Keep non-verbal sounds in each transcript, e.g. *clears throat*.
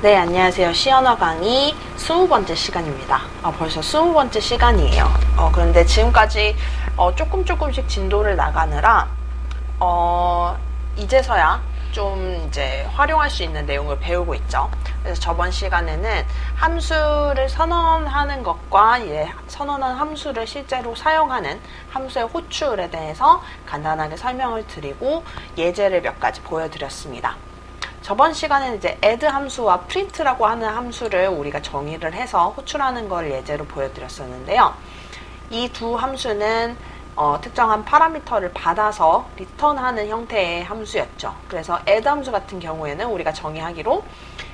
네, 안녕하세요. 시언어 강의 20번째 시간입니다. 아, 벌써 20번째 시간이에요. 어, 그런데 지금까지 어, 조금 조금씩 진도를 나가느라 어, 이제서야 좀 이제 활용할 수 있는 내용을 배우고 있죠. 그래서 저번 시간에는 함수를 선언하는 것과 예, 선언한 함수를 실제로 사용하는 함수의 호출에 대해서 간단하게 설명을 드리고 예제를 몇 가지 보여드렸습니다. 저번 시간에는 이제 add 함수와 print라고 하는 함수를 우리가 정의를 해서 호출하는 걸 예제로 보여드렸었는데요. 이 두 함수는 어, 특정한 파라미터를 받아서 리턴하는 형태의 함수였죠. 그래서 add 함수 같은 경우에는 우리가 정의하기로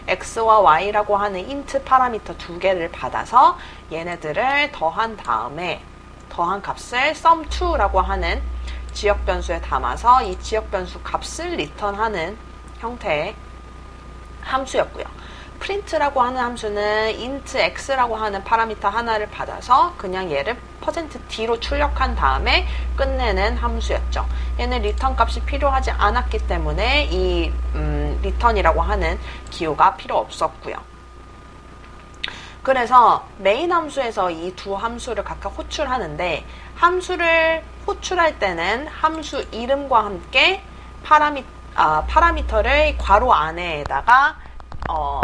x와 y라고 하는 int 파라미터 두 개를 받아서 얘네들을 더한 다음에 더한 값을 sum2라고 하는 지역 변수에 담아서 이 지역 변수 값을 리턴하는 형태의 함수였고요. print라고 하는 함수는 int x라고 하는 파라미터 하나를 받아서 그냥 얘를 %d로 출력한 다음에 끝내는 함수였죠. 얘는 리턴 값이 필요하지 않았기 때문에 이 음, 리턴이라고 하는 기호가 필요 없었고요. 그래서 메인 함수에서 이 두 함수를 각각 호출하는데 함수를 호출할 때는 함수 이름과 함께 파라미, 아, 파라미터를 괄호 안에다가 어,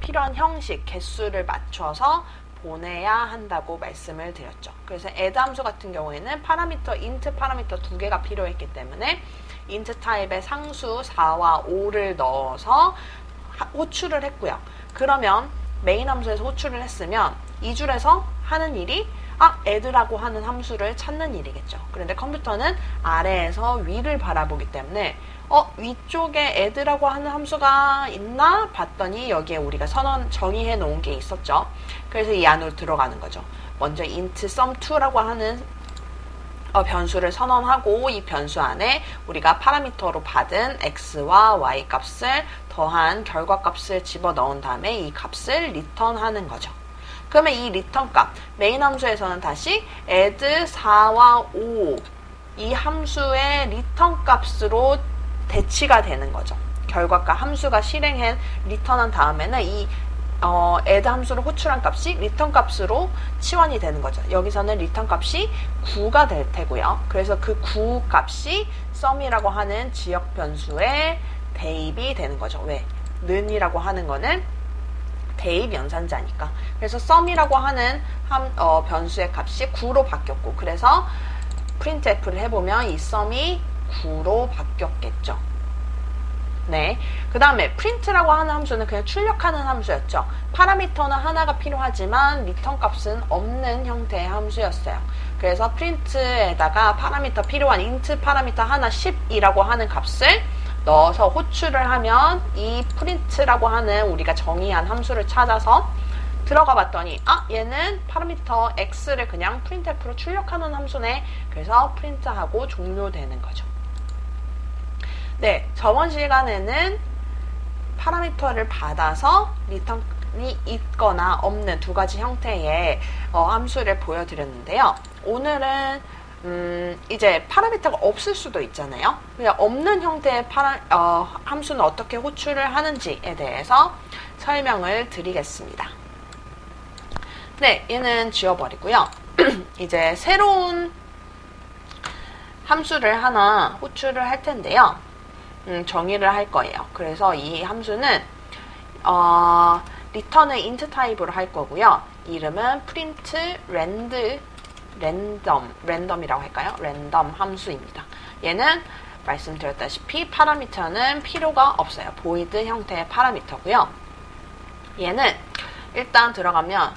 필요한 형식, 개수를 맞춰서 보내야 한다고 말씀을 드렸죠. 그래서 add 함수 같은 경우에는 파라미터, int 파라미터 두 개가 필요했기 때문에 int 타입의 상수 4와 5를 넣어서 호출을 했고요. 그러면 메인 함수에서 호출을 했으면 이 줄에서 하는 일이 아, add라고 하는 함수를 찾는 일이겠죠. 그런데 컴퓨터는 아래에서 위를 바라보기 때문에 어, 위쪽에 add라고 하는 함수가 있나 봤더니 여기에 우리가 선언 정의해 놓은 게 있었죠. 그래서 이 안으로 들어가는 거죠. 먼저 int sum2라고 하는 어, 변수를 선언하고 이 변수 안에 우리가 파라미터로 받은 x와 y 값을 더한 결과 값을 집어 넣은 다음에 이 값을 리턴하는 거죠. 그러면 이 리턴 값 메인 함수에서는 다시 add 4와 5 이 함수의 리턴 값으로 대치가 되는 거죠. 결과값 함수가 실행한 리턴한 다음에는 이 어, add 함수를 호출한 값이 리턴 값으로 치환이 되는 거죠. 여기서는 리턴 값이 9가 될 테고요. 그래서 그 9 값이 sum이라고 하는 지역 변수에 대입이 되는 거죠. 왜? 는이라고 하는 거는 대입 연산자니까. 그래서 sum이라고 하는 함, 어, 변수의 값이 9로 바뀌었고 그래서 printf를 해보면 이 sum이 9로 바뀌었겠죠. 네. 그 다음에 print라고 하는 함수는 그냥 출력하는 함수였죠. 파라미터는 하나가 필요하지만 리턴 값은 없는 형태의 함수였어요. 그래서 print에다가 파라미터 필요한 int 파라미터 하나 10이라고 하는 값을 넣어서 호출을 하면 이 print라고 하는 우리가 정의한 함수를 찾아서 들어가 봤더니 아 얘는 파라미터 x를 그냥 printf로 출력하는 함수네 그래서 print하고 종료되는 거죠 네 저번 시간에는 파라미터를 받아서 리턴이 있거나 없는 두 가지 형태의 어, 함수를 보여드렸는데요 오늘은 음, 이제 파라미터가 없을 수도 있잖아요 그냥 없는 형태의 파라, 어, 함수는 어떻게 호출을 하는지에 대해서 설명을 드리겠습니다 네, 얘는 지워버리고요. *clears throat* 이제 새로운 함수를 하나 호출을 할 텐데요. 음, 정의를 할 거예요. 그래서 이 함수는 어, 리턴을 int 타입으로 할 거고요. 이름은 print rand 랜덤, 랜덤이라고 할까요? 랜덤 함수입니다. 얘는 말씀드렸다시피 파라미터는 필요가 없어요. 보이드 형태의 파라미터고요. 얘는 일단 들어가면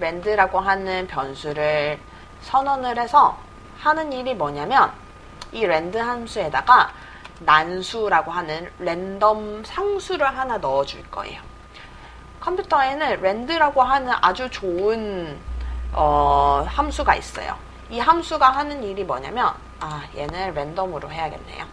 랜드라고 하는 변수를 선언을 해서 하는 일이 뭐냐면 이 랜드 함수에다가 난수라고 하는 랜덤 상수를 하나 넣어줄 거예요. 컴퓨터에는 랜드라고 하는 아주 좋은 어, 함수가 있어요. 이 함수가 하는 일이 뭐냐면 아 얘는 랜덤으로 해야겠네요.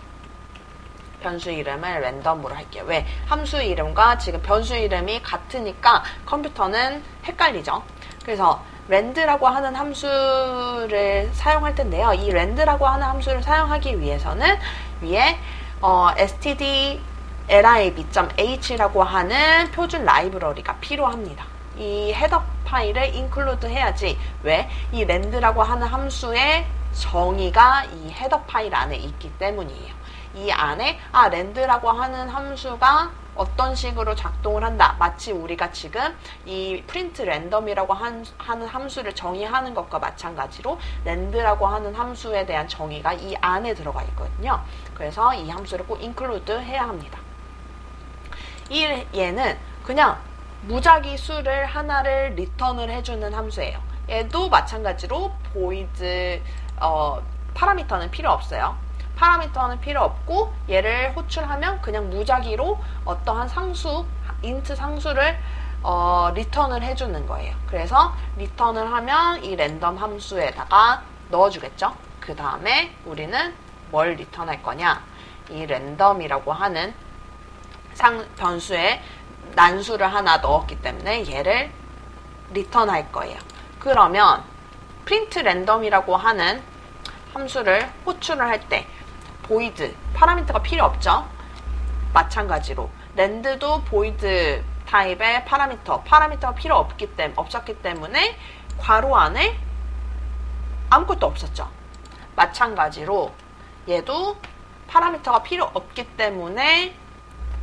변수 이름을 랜덤으로 할게요. 왜? 함수 이름과 지금 변수 이름이 같으니까 컴퓨터는 헷갈리죠. 그래서 랜드라고 하는 함수를 사용할 텐데요. 이 랜드라고 하는 함수를 사용하기 위해서는 위에 어, std lib.h라고 하는 표준 라이브러리가 필요합니다. 이 헤더 파일을 인클루드 해야지 왜? 이 랜드라고 하는 함수의 정의가 이 헤더 파일 안에 있기 때문이에요. 이 안에 아 랜드라고 하는 함수가 어떤 식으로 작동을 한다. 마치 우리가 지금 이 프린트 랜덤이라고 한, 하는 함수를 정의하는 것과 마찬가지로 랜드라고 하는 함수에 대한 정의가 이 안에 들어가 있거든요. 그래서 이 함수를 꼭 인클루드 해야 합니다. 이 얘는 그냥 무작위 수를 하나를 리턴을 해주는 함수예요. 얘도 마찬가지로 보이드 어, 파라미터는 필요 없어요. 파라미터는 필요 없고 얘를 호출하면 그냥 무작위로 어떠한 상수, 인트 상수를 어, 리턴을 해주는 거예요. 그래서 리턴을 하면 이 랜덤 함수에다가 넣어주겠죠. 그 다음에 우리는 뭘 리턴할 거냐? 이 랜덤이라고 하는 상, 변수에 난수를 하나 넣었기 때문에 얘를 리턴할 거예요. 그러면 프린트 랜덤이라고 하는 함수를 호출을 할 때 보이드 파라미터가 필요 없죠. 마찬가지로 랜드도 보이드 타입의 파라미터 파라미터가 필요 없기 때문에 없었기 때문에 괄호 안에 아무것도 없었죠. 마찬가지로 얘도 파라미터가 필요 없기 때문에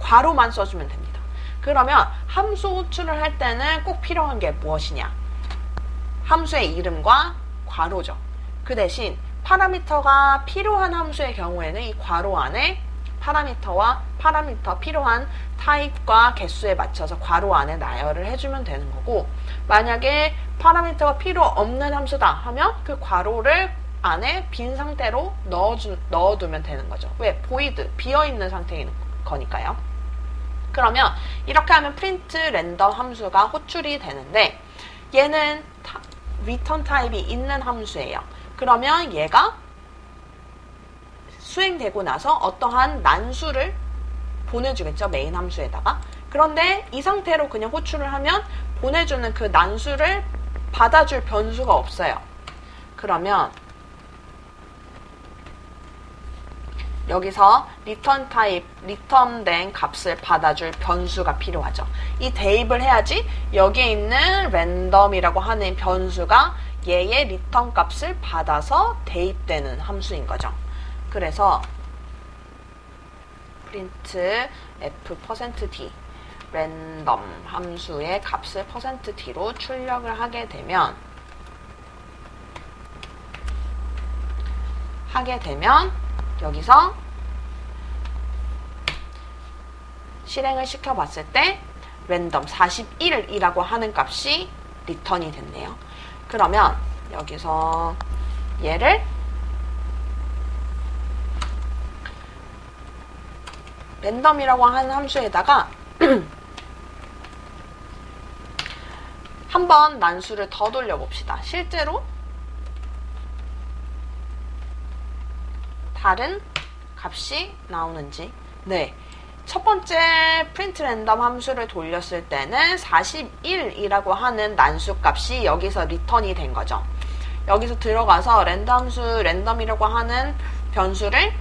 괄호만 써주면 됩니다. 그러면 함수 호출을 할 때는 꼭 필요한 게 무엇이냐? 함수의 이름과 괄호죠. 그 대신 파라미터가 필요한 함수의 경우에는 이 괄호 안에 파라미터와 파라미터 필요한 타입과 개수에 맞춰서 괄호 안에 나열을 해주면 되는 거고 만약에 파라미터가 필요 없는 함수다 하면 그 괄호를 안에 빈 상태로 넣어주, 넣어두면 되는 거죠. 왜? 보이드, 비어있는 상태인 거니까요. 그러면 이렇게 하면 프린트 랜덤 함수가 호출이 되는데 얘는 타, 리턴 타입이 있는 함수예요. 그러면 얘가 수행되고 나서 어떠한 난수를 보내주겠죠. 메인 함수에다가. 그런데 이 상태로 그냥 호출을 하면 보내주는 그 난수를 받아줄 변수가 없어요. 그러면 여기서 타입, 리턴된 값을 받아줄 변수가 필요하죠. 이 대입을 해야지 여기에 있는 랜덤이라고 하는 변수가 얘의 리턴 값을 받아서 대입되는 함수인 거죠. 그래서 print f%d 랜덤 함수의 값을 %d로 출력을 하게 되면 하게 되면 여기서 실행을 시켜봤을 때 랜덤 41이라고 하는 값이 리턴이 됐네요. 그러면 여기서 얘를 랜덤이라고 하는 함수에다가 *clears throat* 한번 난수를 더 돌려봅시다. 실제로 다른 값이 나오는지 네. 첫 번째 프린트 랜덤 함수를 돌렸을 때는 41이라고 하는 난수 값이 여기서 리턴이 된 거죠. 여기서 들어가서 랜덤 함수 랜덤이라고 하는 변수를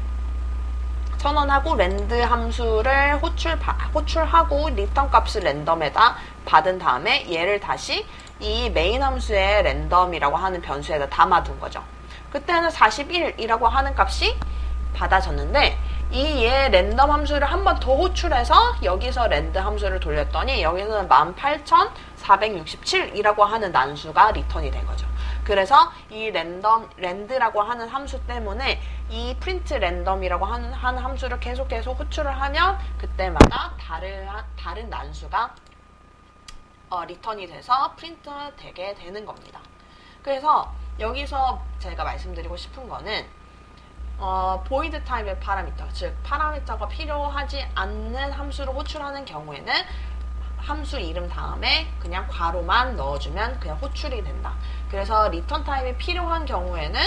선언하고 랜드 함수를 호출, 호출하고 리턴 값을 랜덤에다 받은 다음에 얘를 다시 이 메인 함수의 랜덤이라고 하는 변수에다 담아둔 거죠. 그때는 41이라고 하는 값이 받아졌는데 이얘 랜덤 함수를 한 번 더 호출해서 여기서 랜드 함수를 돌렸더니 여기서는 18,467이라고 하는 난수가 리턴이 된 거죠. 그래서 이 랜덤, 랜드라고 하는 함수 때문에 이 프린트 랜덤이라고 하는, 하는 함수를 계속 계속 호출을 하면 그때마다 다른, 다른 난수가 어, 리턴이 돼서 프린트 되게 되는 겁니다. 그래서 여기서 제가 말씀드리고 싶은 거는 어, 보이드 타입의 파라미터, 즉 파라미터가 필요하지 않는 함수를 호출하는 경우에는 함수 이름 다음에 그냥 괄호만 넣어주면 그냥 호출이 된다. 그래서 리턴 타입이 필요한 경우에는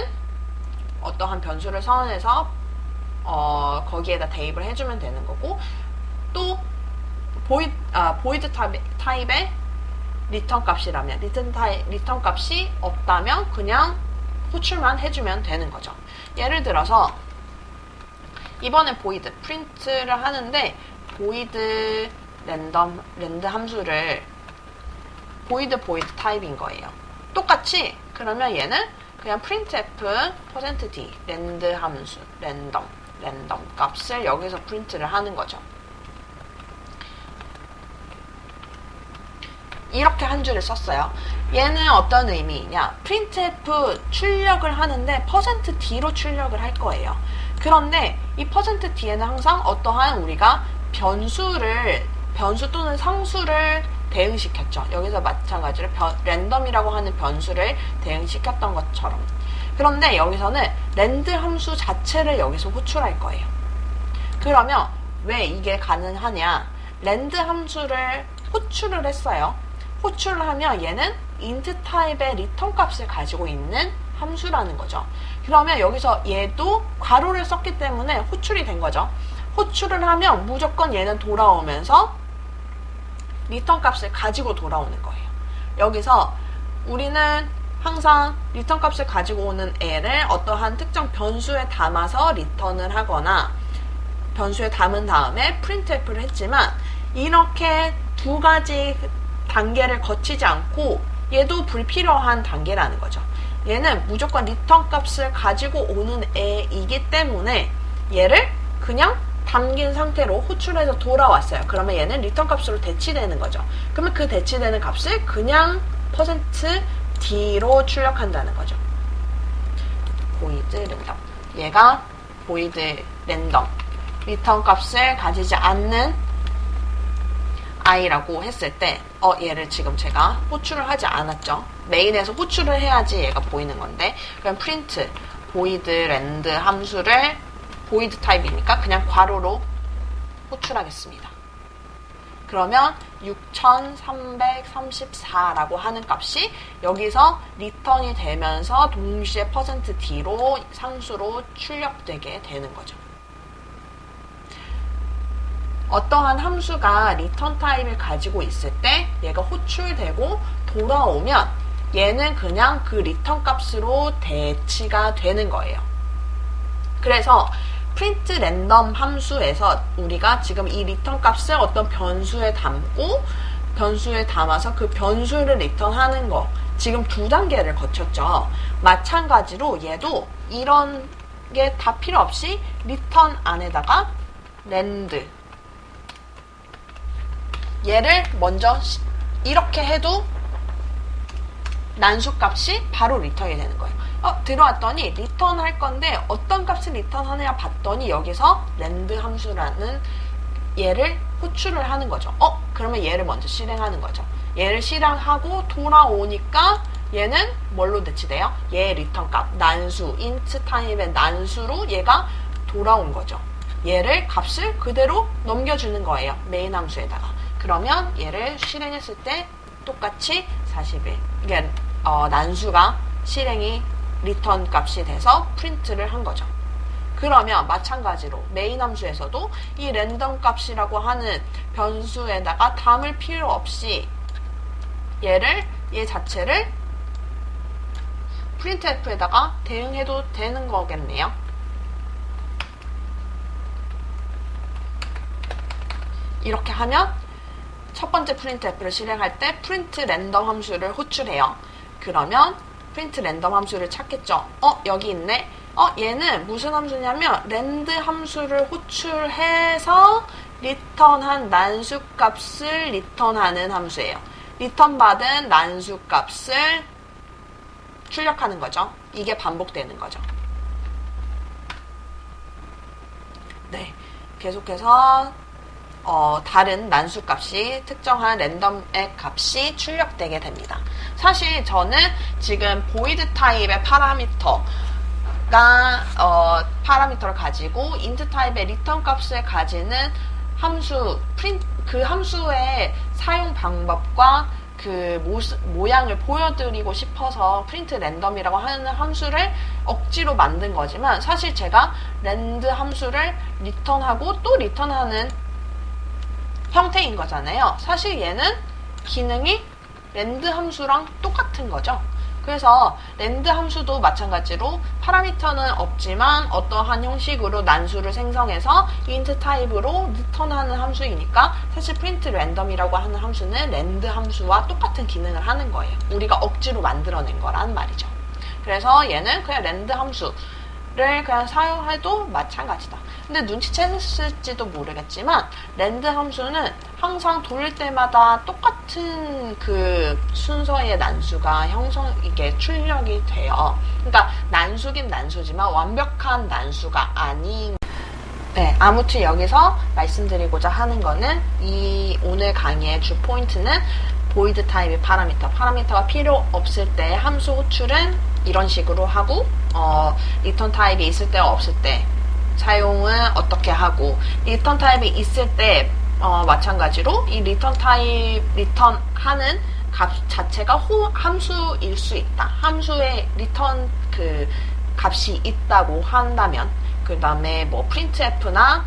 어떠한 변수를 선언해서 어, 거기에다 대입을 해주면 되는 거고 또 보이, 아, 보이드 타입, 타입의 리턴 값이라면 리턴 타입, 리턴 값이 없다면 그냥 호출만 해주면 되는 거죠. 예를 들어서 이번에 보이드 프린트를 하는데 보이드 랜덤 랜드 함수를 보이드 보이드 타입인 거예요. 똑같이 그러면 얘는 그냥 printf %d 랜드 함수 랜덤 랜덤 값을 여기서 프린트를 하는 거죠. 이렇게 한 줄을 썼어요. 얘는 어떤 의미냐? printf 출력을 하는데 %d로 출력을 할 거예요. 그런데 이 %d에는 항상 어떠한 우리가 변수를 변수 또는 상수를 대응시켰죠. 여기서 마찬가지로 변, 랜덤이라고 하는 변수를 대응시켰던 것처럼. 그런데 여기서는 랜드 함수 자체를 여기서 호출할 거예요. 그러면 왜 이게 가능하냐? 랜드 함수를 호출을 했어요. 호출을 하면 얘는 int 타입의 리턴 값을 가지고 있는 함수라는 거죠. 그러면 여기서 얘도 괄호를 썼기 때문에 호출이 된 거죠. 호출을 하면 무조건 얘는 돌아오면서 리턴 값을 가지고 돌아오는 거예요. 여기서 우리는 항상 리턴 값을 가지고 오는 애를 어떠한 특정 변수에 담아서 리턴을 하거나 변수에 담은 다음에 printf를 했지만 이렇게 두 가지 단계를 거치지 않고 얘도 불필요한 단계라는 거죠. 얘는 무조건 리턴 값을 가지고 오는 애이기 때문에 얘를 그냥 담긴 상태로 호출해서 돌아왔어요. 그러면 얘는 리턴 값으로 대치되는 거죠. 그러면 그 대치되는 값을 그냥 퍼센트 %d로 출력한다는 거죠. 보이드 랜덤. 얘가 보이드 랜덤. 리턴 값을 가지지 않는 i라고 했을 때, 어, 얘를 지금 제가 호출을 하지 않았죠. 메인에서 호출을 해야지 얘가 보이는 건데, 그럼 프린트, 보이드 랜드 함수를 보이드 타입이니까 그냥 괄호로 호출하겠습니다. 그러면 6334라고 하는 값이 여기서 리턴이 되면서 동시에 %d로 상수로 출력되게 되는 거죠. 어떠한 함수가 리턴 타입을 가지고 있을 때 얘가 호출되고 돌아오면 얘는 그냥 그 리턴 값으로 대치가 되는 거예요. 그래서 프린트 랜덤 함수에서 우리가 지금 이 리턴 값을 어떤 변수에 담고 변수에 담아서 그 변수를 리턴하는 거 지금 두 단계를 거쳤죠. 마찬가지로 얘도 이런 게 다 필요 없이 리턴 안에다가 랜드 얘를 먼저 이렇게 해도 난수 값이 바로 리턴이 되는 거예요. 어, 들어왔더니 리턴 할 건데 어떤 값을 리턴 하느냐 봤더니 여기서 랜드 함수라는 얘를 호출을 하는 거죠. 어, 그러면 얘를 먼저 실행하는 거죠. 얘를 실행하고 돌아오니까 얘는 뭘로 대치돼요? 얘의 리턴 값, 난수, int 타입의 난수로 얘가 돌아온 거죠. 얘를 값을 그대로 넘겨주는 거예요. 메인 함수에다가. 그러면 얘를 실행했을 때 똑같이 41. 이게 어, 난수가 실행이 리턴 값이 돼서 프린트를 한 거죠. 그러면 마찬가지로 메인 함수에서도 이 랜덤 값이라고 하는 변수에다가 담을 필요 없이 얘를 얘 자체를 printf에다가 대응해도 되는 거겠네요. 이렇게 하면 첫 번째 printf를 실행할 때 print 랜덤 함수를 호출해요. 그러면 print 랜덤 함수를 찾겠죠. 어, 여기 있네. 어, 얘는 무슨 함수냐면 랜드 함수를 호출해서 리턴한 난수 값을 리턴하는 함수예요. 리턴 받은 난수 값을 출력하는 거죠. 이게 반복되는 거죠. 네. 계속해서 어, 다른 난수 값이 특정한 랜덤의 값이 출력되게 됩니다. 사실 저는 지금 보이드 타입의 파라미터 가 어, 파라미터를 가지고 인트 타입의 리턴 값을 가지는 함수 프린, 그 함수의 사용 방법과 그 모습, 모양을 보여드리고 싶어서 프린트 랜덤이라고 하는 함수를 억지로 만든 거지만 사실 제가 랜드 함수를 리턴하고 또 리턴하는 형태인 거잖아요. 사실 얘는 기능이 랜드 함수랑 똑같은 거죠. 그래서 랜드 함수도 마찬가지로 파라미터는 없지만 어떠한 형식으로 난수를 생성해서 인트 타입으로 리턴하는 함수이니까 사실 프린트 랜덤이라고 하는 함수는 랜드 함수와 똑같은 기능을 하는 거예요. 우리가 억지로 만들어낸 거란 말이죠. 그래서 얘는 그냥 랜드 함수를 그냥 사용해도 마찬가지다. 근데 눈치챘을지도 모르겠지만 랜드 함수는 항상 돌릴 때마다 똑같은 그 순서의 난수가 형성 이게 출력이 돼요. 그러니까 난수긴 난수지만 완벽한 난수가 아닌 네, 아무튼 여기서 말씀드리고자 하는 거는 이 오늘 강의의 주 포인트는 보이드 타입의 파라미터. 파라미터가 필요 없을 때 함수 호출은 이런 식으로 하고 어, 리턴 타입이 있을 때 없을 때 사용은 어떻게 하고 리턴 타입이 있을 때 어, 마찬가지로 이 리턴 타입 리턴 하는 값 자체가 호, 함수일 수 있다. 함수의 리턴 그 값이 있다고 한다면 그 다음에 뭐 printf나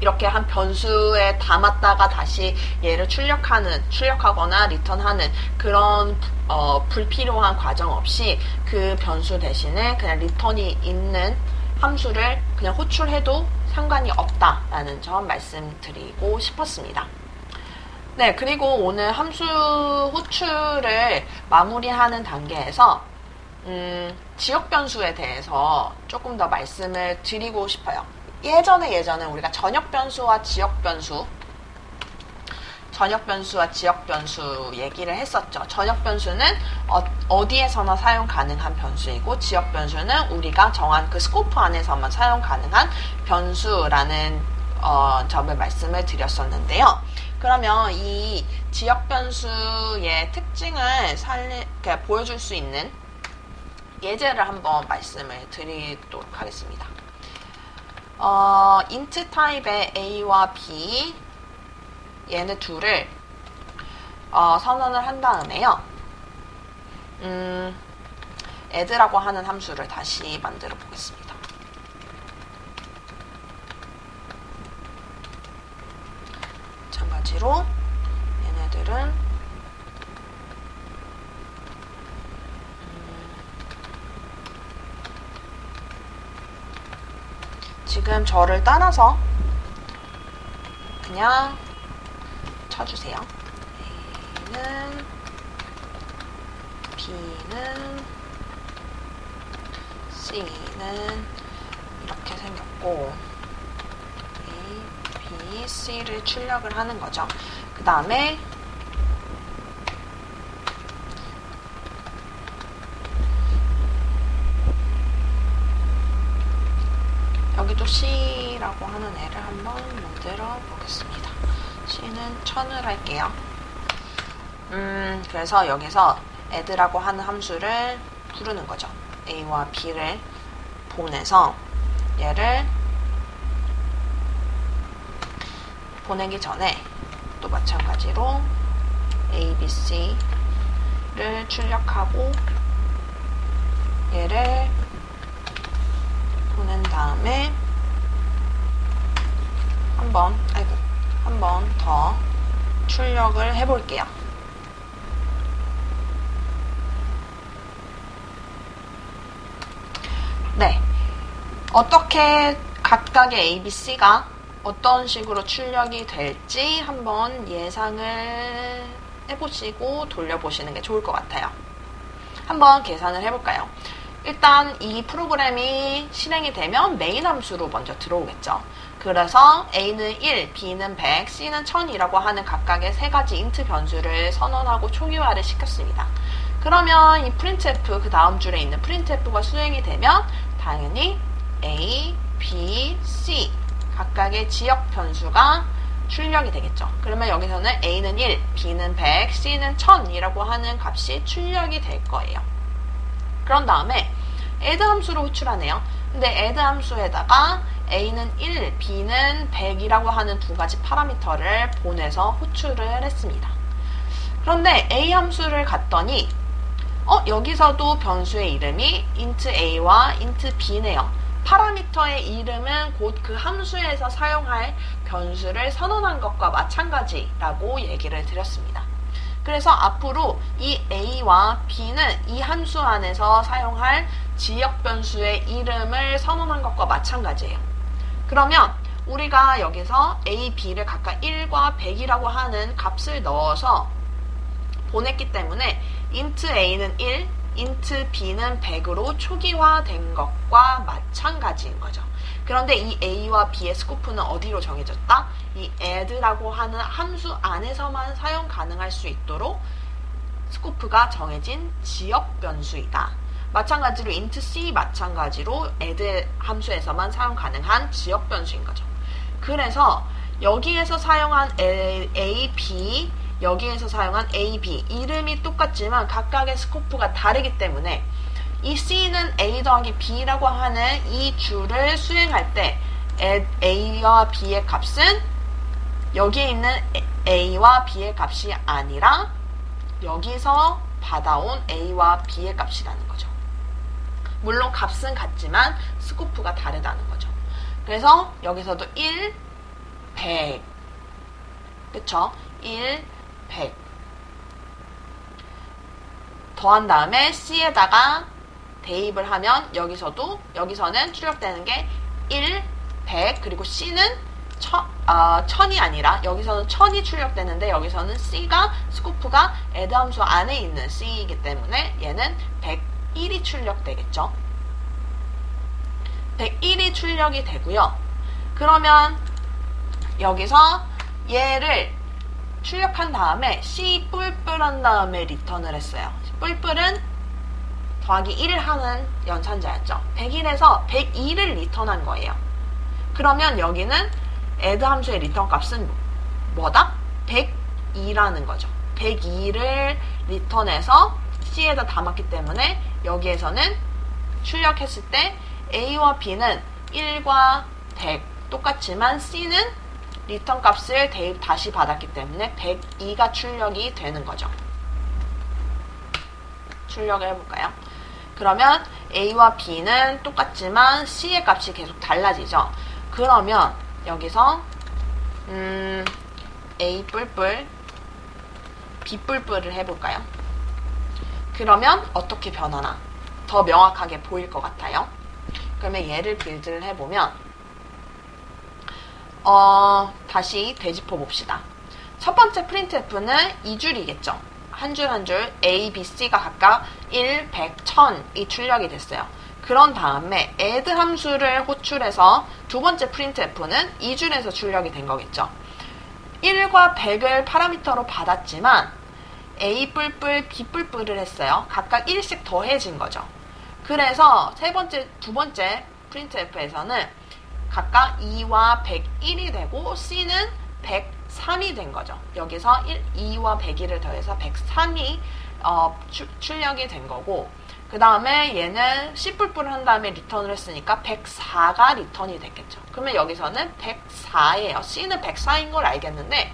이렇게 한 변수에 담았다가 다시 얘를 출력하는 출력하거나 리턴하는 그런 어, 불필요한 과정 없이 그 변수 대신에 그냥 리턴이 있는 함수를 그냥 호출해도 상관이 없다라는 점 말씀드리고 싶었습니다. 네, 그리고 오늘 함수 호출을 마무리하는 단계에서 음, 지역 변수에 대해서 조금 더 말씀을 드리고 싶어요. 예전에 예전에 우리가 전역 변수와 지역 변수 전역 변수와 지역 변수 얘기를 했었죠. 전역 변수는 어, 디에서나 사용 가능한 변수이고 지역 변수는 우리가 정한 그 스코프 안에서만 사용 가능한 변수라는 어, 점을 말씀을 드렸었는데요. 그러면 이 지역 변수의 특징을 살리, 보여줄 수 있는 예제를 한번 말씀을 드리도록 하겠습니다. 어, int 타입의 a와 b 얘네 둘을 어, 선언을 한 다음에요. 음, add라고 하는 함수를 다시 만들어 보겠습니다. 마찬가지로 얘네들은 음, 지금 저를 따라서 그냥 쳐주세요. A는 B는 C는 이렇게 생겼고 A, B, C를 출력을 하는 거죠. 그 다음에 여기도 C라고 하는 애를 한번 만들어 보겠습니다. C는 1000을 할게요. 음, 그래서 여기서 add라고 하는 함수를 부르는 거죠. a와 b를 보내서 얘를 보내기 전에 또 마찬가지로 a, b, c를 출력하고 얘를 보낸 다음에 한번 아이고 한 번 더 출력을 해볼게요. 네. 어떻게 각각의 A, B, C가 어떤 식으로 출력이 될지 한번 예상을 해보시고 돌려보시는 게 좋을 것 같아요. 한번 계산을 해볼까요? 일단 이 프로그램이 실행이 되면 메인 함수로 먼저 들어오겠죠. 그래서 A는 1, B는 100, C는 1000이라고 하는 각각의 세 가지 인트 변수를 선언하고 초기화를 시켰습니다. 그러면 이 printf 그 다음 줄에 있는 printf가 수행이 되면 당연히 A, B, C 각각의 지역 변수가 출력이 되겠죠. 그러면 여기서는 A는 1, B는 100, C는 1000이라고 하는 값이 출력이 될 거예요. 그런 다음에 add 함수로 호출하네요. 근데 add 함수에다가 A는 1, B는 100이라고 하는 두 가지 파라미터를 보내서 호출을 했습니다. 그런데 A 함수를 갔더니 어 여기서도 변수의 이름이 int a와 int b네요. 파라미터의 이름은 곧 그 함수에서 사용할 변수를 선언한 것과 마찬가지라고 얘기를 드렸습니다. 그래서 앞으로 이 a와 b는 이 함수 안에서 사용할 지역 변수의 이름을 선언한 것과 마찬가지예요. 그러면 우리가 여기서 a, b를 각각 1과 100이라고 하는 값을 넣어서 보냈기 때문에 int a는 1, int b는 100으로 초기화된 것과 마찬가지인 거죠. 그런데 이 a와 b의 스코프는 어디로 정해졌다? 이 add라고 하는 함수 안에서만 사용 가능할 수 있도록 스코프가 정해진 지역 변수이다. 마찬가지로 int c 마찬가지로 add 함수에서만 사용 가능한 지역 변수인 거죠. 그래서 여기에서 사용한 a, a b 여기에서 사용한 A, B 이름이 똑같지만 각각의 스코프가 다르기 때문에 이 C는 A 더하기 B라고 하는 이 줄을 수행할 때 A와 B의 값은 여기에 있는 A와 B의 값이 아니라 여기서 받아온 A와 B의 값이라는 거죠. 물론 값은 같지만 스코프가 다르다는 거죠. 그래서 여기서도 1, 100 그쵸? 1, 100 더한 다음에 C에다가 대입을 하면 여기서도 여기서는 출력되는 게 1, 100 그리고 C는 천, 아, 천이 아니라 여기서는 천이 출력되는데 여기서는 C가 스코프가 애드 함수 안에 있는 C이기 때문에 얘는 101이 출력되겠죠. 101이 출력이 되고요. 그러면 여기서 얘를 출력한 다음에 C 뿔뿔 한 다음에 리턴을 했어요. 뿔뿔은 더하기 1을 하는 연산자였죠. 101에서 102를 리턴한 거예요. 그러면 여기는 add 함수의 리턴 값은 뭐다? 102라는 거죠. 102를 리턴해서 C에다 담았기 때문에 여기에서는 출력했을 때 A와 B는 1과 100 똑같지만 C는 리턴 값을 대입 다시 받았기 때문에 102가 출력이 되는 거죠. 출력을 해볼까요? 그러면 A와 B는 똑같지만 C의 값이 계속 달라지죠. 그러면 여기서 음, A 뿔뿔 B 뿔뿔을 해볼까요? 그러면 어떻게 변하나 더 명확하게 보일 것 같아요. 그러면 얘를 빌드를 해보면 어, 다시 되짚어 봅시다. 첫 번째 printf는 2줄이겠죠. 한 줄 한 줄 A, B, C가 각각 1, 100, 1000이 출력이 됐어요. 그런 다음에 add 함수를 호출해서 두 번째 printf는 2줄에서 출력이 된 거겠죠. 1과 100을 파라미터로 받았지만 A 뿔뿔, B 뿔뿔을 했어요. 각각 1씩 더해진 거죠. 그래서 세 번째, 두 번째 printf에서는 각각 2와 101이 되고 C는 103이 된 거죠. 여기서 1, 2와 101을 더해서 103이 어, 출력이 된 거고 그 다음에 얘는 C뿔뿔을 한 다음에 리턴을 했으니까 104가 리턴이 됐겠죠. 그러면 여기서는 104예요. C는 104인 걸 알겠는데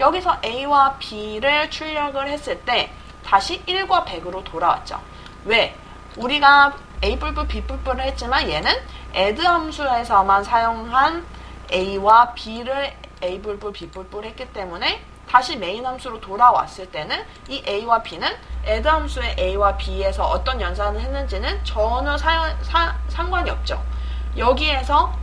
여기서 A와 B를 출력을 했을 때 다시 1과 100으로 돌아왔죠. 왜? 우리가 A 뿔뿔 B 뿔뿔을 했지만 얘는 add 함수에서만 사용한 a와 b를 a 뿔뿔 b 뿔뿔 했기 때문에 다시 메인 함수로 돌아왔을 때는 이 a와 b는 add 함수의 a와 b에서 어떤 연산을 했는지는 전혀 사용, 사, 상관이 없죠. 여기에서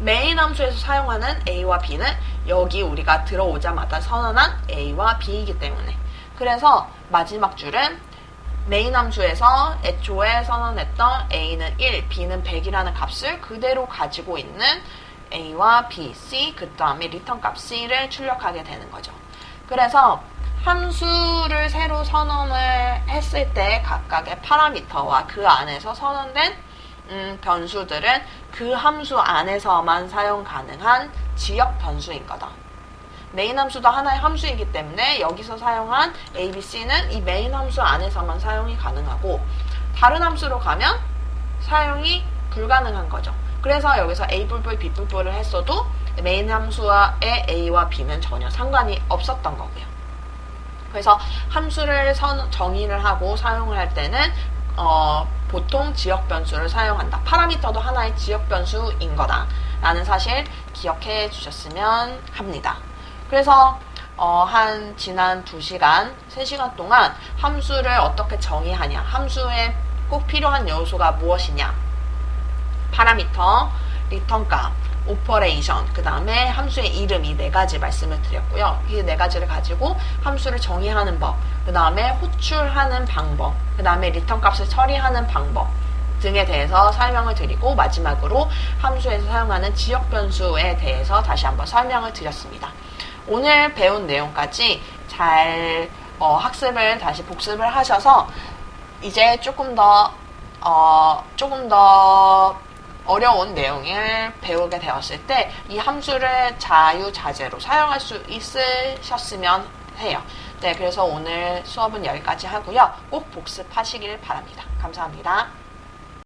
메인 함수에서 사용하는 a와 b는 여기 우리가 들어오자마자 선언한 a와 b이기 때문에 그래서 마지막 줄은 메인 함수에서 애초에 선언했던 a는 1, b는 100이라는 값을 그대로 가지고 있는 a와 b, c, 그 다음에 리턴 값 c를 출력하게 되는 거죠. 그래서 함수를 새로 선언을 했을 때 각각의 파라미터와 그 안에서 선언된 음, 변수들은 그 함수 안에서만 사용 가능한 지역 변수인 거다. 메인 함수도 하나의 함수이기 때문에 여기서 사용한 A, B, C는 이 메인 함수 안에서만 사용이 가능하고 다른 함수로 가면 사용이 불가능한 거죠. 그래서 여기서 A 뿔뿔 B 뿔뿔을 했어도 메인 함수의 A와 B는 전혀 상관이 없었던 거고요. 그래서 함수를 선, 정의를 하고 사용을 할 때는 어, 보통 지역 변수를 사용한다. 파라미터도 하나의 지역 변수인 거다. 라는 사실 기억해 주셨으면 합니다. 그래서 어, 한 지난 2시간, 3시간 동안 함수를 어떻게 정의하냐, 함수에 꼭 필요한 요소가 무엇이냐, 파라미터, 리턴 값, 오퍼레이션, 그 다음에 함수의 이름 이 네 가지 말씀을 드렸고요. 이 네 가지를 가지고 함수를 정의하는 법, 그 다음에 호출하는 방법, 그 다음에 리턴 값을 처리하는 방법 등에 대해서 설명을 드리고 마지막으로 함수에서 사용하는 지역 변수에 대해서 다시 한번 설명을 드렸습니다. 오늘 배운 내용까지 잘 어, 학습을 다시 복습을 하셔서 이제 조금 더 어, 조금 더 어려운 내용을 배우게 되었을 때 이 함수를 자유자재로 사용할 수 있으셨으면 해요. 네, 그래서 오늘 수업은 여기까지 하고요. 꼭 복습하시길 바랍니다. 감사합니다.